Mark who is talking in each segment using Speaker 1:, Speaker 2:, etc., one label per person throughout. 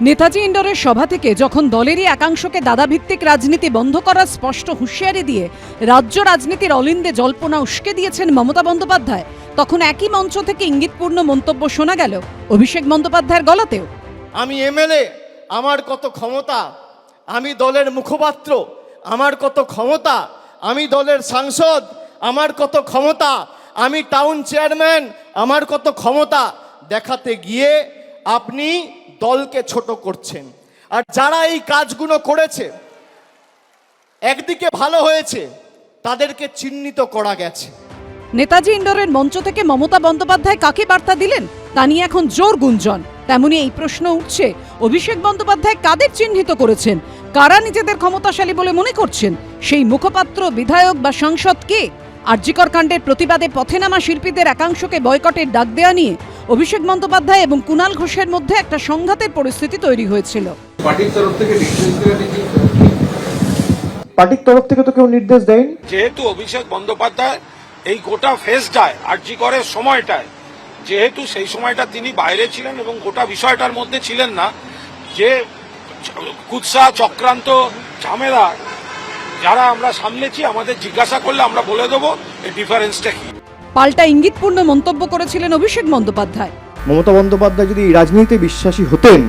Speaker 1: নেতাজি ইন্ডোরের সভা থেকে যখন দলেরই একাংশকে দাদাভিত্তিক রাজনীতি বন্ধ করার স্পষ্ট হুঁশিয়ারি দিয়ে রাজ্য রাজনীতির অলিন্দে জল্পনা উস্কে দিয়েছেন মমতা বন্দ্যোপাধ্যায়, তখন একই মঞ্চ থেকে ইঙ্গিতপূর্ণ মন্তব্য শোনা গেল অভিষেক বন্দ্যোপাধ্যায়ের গলাতেও।
Speaker 2: আমি এমএলএ, আমার কত ক্ষমতা? আমি দলের মুখপাত্র, আমার কত ক্ষমতা? আমি দলের সাংসদ, আমার কত ক্ষমতা? আমি টাউন চেয়ারম্যান, আমার কত ক্ষমতা? দেখাতে গিয়ে আপনি দলকে ছোট করছেন। আর যারা এই কাজগুলো করেছে, একদিকে ভালো হয়েছে, তাদেরকে চিহ্নিত করা গেছে।
Speaker 1: নেতাজি ইন্ডোরের মঞ্চ থেকে মমতা বন্দ্যোপাধ্যায় কাকে বার্তা দিলেন? তা নিয়ে এখন জোর গুঞ্জন। তেমনি এই প্রশ্ন উঠছে, অভিষেক বন্দ্যোপাধ্যায় কাদের চিহ্নিত করেছেন? কারা নিজেদের ক্ষমতাশালী বলে মনে করছেন? সেই মুখপাত্র, বিধায়ক বা সাংসদ কে? আরজিকর কাণ্ডের প্রতিবাদে পথে নামা শিল্পীদের একাংশকে বয়কটের ডাক দেওয়া নিয়ে অভিষেক বন্দ্যোপাধ্যায় এবং কুণাল ঘোষের মধ্যে একটা সংঘাতের পরিস্থিতি তৈরি হয়েছিল।
Speaker 3: পার্টির তরফ থেকে
Speaker 4: পার্টির তরফ তো কেউ নির্দেশ দেয়নি।
Speaker 5: যেহেতু অভিষেক বন্দ্যোপাধ্যায় এই গোটা ফেসটায় আর্জি করে সময়টায় যেহেতু সেই সময়টা তিনি বাইরে ছিলেন এবং গোটা বিষয়টার মধ্যে ছিলেন না যে কুৎসা চক্রান্ত ঝামেলা যারা আমরা সামলেছি আমাদের জিজ্ঞাসা করলে আমরা বলে দেবো এই ডিফারেন্সটা কি?
Speaker 1: পাল্টা ইঙ্গিতপূর্ণ মন্তব্য করেছিলেন অভিষেক বন্দ্যোপাধ্যায়।
Speaker 4: মমতা বন্দ্যোপাধ্যায় যদি রাজনীতিতে বিশ্বাসী হতেন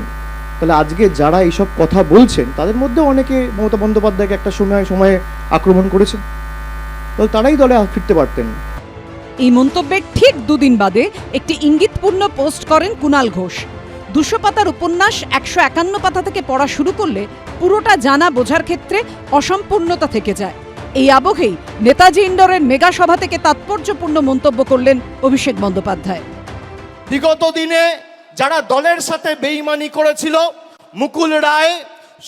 Speaker 4: তাহলে আজকে যারা এইসব কথা বলছেন তাদের মধ্যে অনেকে মমতা বন্দ্যোপাধ্যায়কে একটা সময় সময়ে আক্রমণ করেছেন। তাহলে তারাই দলে ফিরতে পারতেন।
Speaker 1: এই মন্তব্যের ঠিক দুদিন বাদে একটি ইঙ্গিতপূর্ণ পোস্ট করেন কুণাল ঘোষ। দুশো পাতার উপন্যাস একশো একান্ন পাতা থেকে পড়া শুরু করলে পুরোটা জানা বোঝার ক্ষেত্রে অসম্পূর্ণতা থেকে যায়। এই আবহেই নেতাজি ইন্ডোরের মেগা সভা থেকে তাৎপর্যপূর্ণ মন্তব্য করলেন অভিষেক বন্দ্যোপাধ্যায়।
Speaker 2: বিগত দিনে যারা দলের সাথে বেইমানি করেছিল, মুকুল রায়,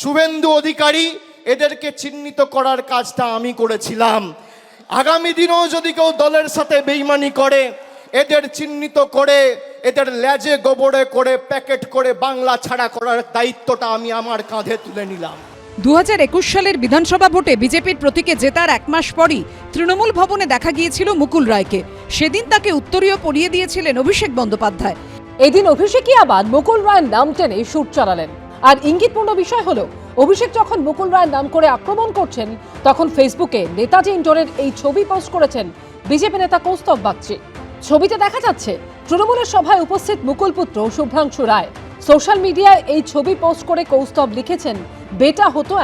Speaker 2: শুভেন্দু অধিকারী, এদেরকে চিহ্নিত করার কাজটা আমি করেছিলাম। আগামী দিনেও যদি কেউ দলের সাথে বেইমানি করে, এদের চিহ্নিত করে, এদের লেজে গোবরে করে, প্যাকেট করে বাংলা ছাড়া করার দায়িত্বটা আমি আমার কাঁধে তুলে নিলাম।
Speaker 1: দু হাজার একুশ সালের বিধানসভা ভোটে বিজেপির প্রতীকে জেতার এক মাস পরই তৃণমূল ভবনে দেখা গিয়েছিল মুকুল রায়কে। সেদিন তাকে উত্তরীয় পরিয়ে দিয়েছিলেন অভিষেক বন্দ্যোপাধ্যায়।
Speaker 6: এদিন অভিষেকই আবার মুকুল রায়ের নাম টেনে সুর চালালেন। আর ইঙ্গিতপূর্ণ বিষয় হলো, অভিষেক যখন মুকুল রায়ের নাম করে আক্রমণ করছেন, তখন ফেসবুকে নেতাজি ইন্ডোরের এই ছবি পোস্ট করেছেন বিজেপি নেতা কৌস্তব বাগচি। ছবিতে দেখা যাচ্ছে, তৃণমূলের সভায় উপস্থিত মুকুল পুত্র শুভ্রাংশু রায়। সোশ্যাল মিডিয়ায় এই ছবি পোস্ট করে কৌস্তব লিখেছেন, বেটা হতো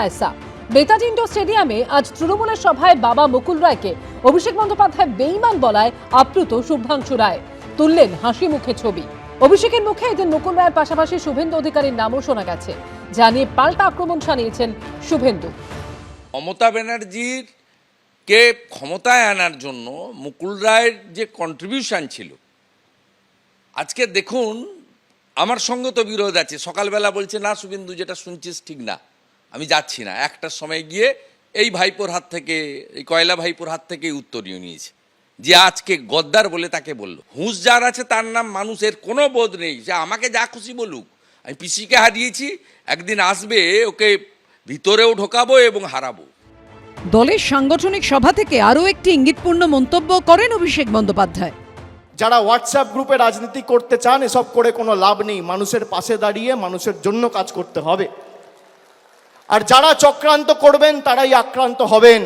Speaker 6: নেতাজি ইন্ডোর স্টেডিয়ামে আজ তৃণমূলের সভায় বাবা মুকুল রায়কে অভিষেক বন্দ্যোপাধ্যায় বেইমান বলায় আপ্লুত শুভ্রাংশু রায়। তুললেন হাসি মুখে ছবি। অভিষেকের মুখে এদিন মুকুল রায়ের পাশাপাশি শুভেন্দু অধিকারীর নামও শোনা গেছে জানিয়ে পাল্টা আক্রমণ শানিয়েছেন শুভেন্দু।
Speaker 7: মমতা ব্যানার্জির কে ক্ষমতায় আনার জন্য মুকুল রায়ের যে কন্ট্রিবিউশন ছিল, আজকে দেখুন আমার সঙ্গে তো বিরোধ আছে। সকালবেলা বলছে, না শুভেন্দু, যেটা শুনছিস ঠিক না। আমি যাচ্ছি না। একটার সময় গিয়ে এই ভাইপোর হাত থেকে, এই কয়লা ভাইপোর হাত থেকে উত্তরীয় নিয়েছে। যে আজকে গদ্দার বলে তাকে বলল। হুঁশ যার আছে তার নাম মানুষের কোনো বোধ নেই। যে আমাকে যা খুশি বলুক। আমি পিসিকে হারিয়েছি, একদিন আসবে, ওকে ভিতরেও ঢোকাবো এবং হারাবো।
Speaker 1: দলের সাংগঠনিক সভা থেকে আরও একটি ইঙ্গিতপূর্ণ মন্তব্য করেন অভিষেক বন্দ্যোপাধ্যায়।
Speaker 2: যারা হোয়াটসঅ্যাপ গ্রুপে রাজনীতি করতে চান, এসব করে কোনো লাভ নেই। মানুষের পাশে দাঁড়িয়ে মানুষের জন্য কাজ করতে হবে। আর যারা চক্রান্ত করবেন, তারাই আক্রান্ত হবেন।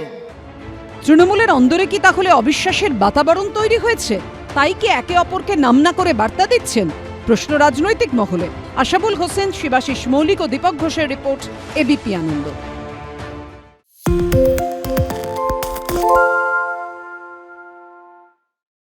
Speaker 1: তৃণমূলের অন্দরে কি তাহলে অবিশ্বাসের বাতাবরণ তৈরি হয়েছে? তাই কি একে অপরকে নাম না করে বার্তা দিচ্ছেন? প্রশ্ন রাজনৈতিক মহলে। আশাবুল হোসেন, শিবাশিস মৌলিক ও দীপক ঘোষের রিপোর্ট এবিপি আনন্দ।